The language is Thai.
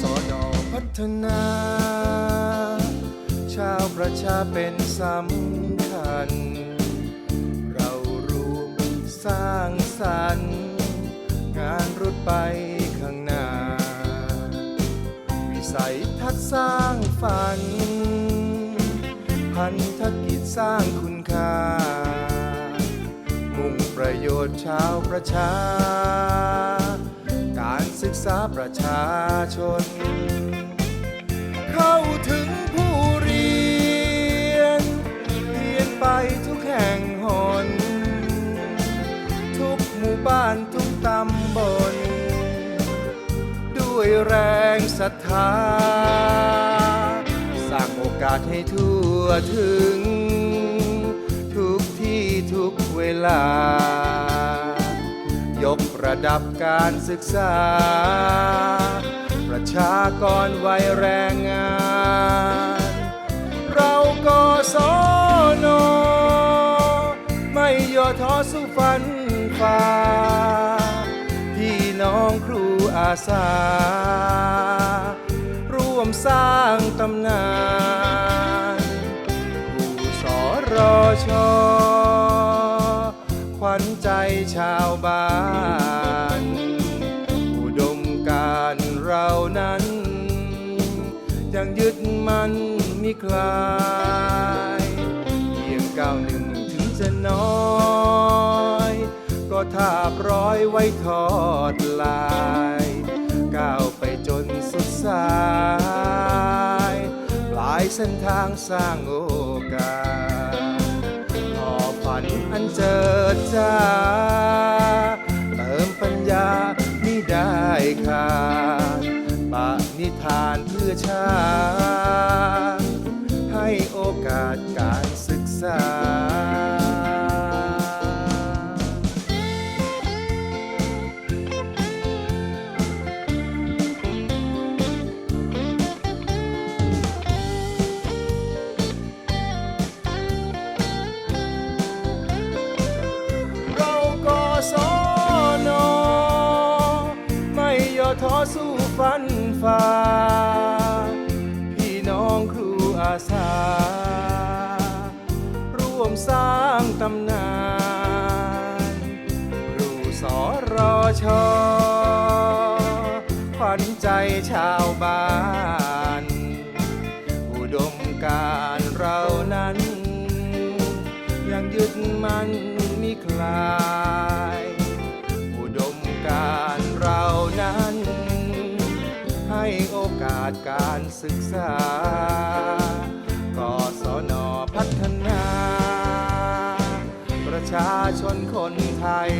สดอพัฒนา ชาวประชาเป็นสำคัญ เรารวมสร้างสรรค์ งานรุดไปข้างหน้า วิสัยทัศน์สร้างฝัน พันธกิจสร้างคุณค่า มุ่งประโยชน์ชาวประชา ษาประชาชน เข้าถึงผู้เรียน เรียนไปทุกแห่งหน ทุกหมู่บ้านทุกตำบล ด้วยแรงศรัทธา สร้างโอกาสให้ทั่วถึง ทุกที่ทุกเวลา ดับการศึกษา ประชากรวัยแรงงาน เราก็สอนอไม่ย่อท้อสู้ฟันฝ่าพี่น้องครูอาสา ร่วมสร้างตำนานผู้สอรอชอขวัญใจชาวบ้าน นั้น ยังยึดมันมิคลายเพียงก้าวหนึ่งถึงจะน้อย ก็ทาบร้อยไว้ทอดลายก้าวไปจนสุดสายปลายเส้นทางสร้างโอกาสพอฝันอันเจิดจ้าเติมปัญญามิได้ขาด ปะนิทานเพื่อชาติให้โอกาสการศึกษาเราก็สอนอไม่ย่อท้อสู้ ฟันฝ่าพี่น้องครูอาสา ร่วมสร้างตำนานรูสอรอชอขวัญใจชาวบ้าน อุดมการเรานั้น ยังยึดมันมิคลา ศึกษากศนพัฒนา ประชาชนคนไทย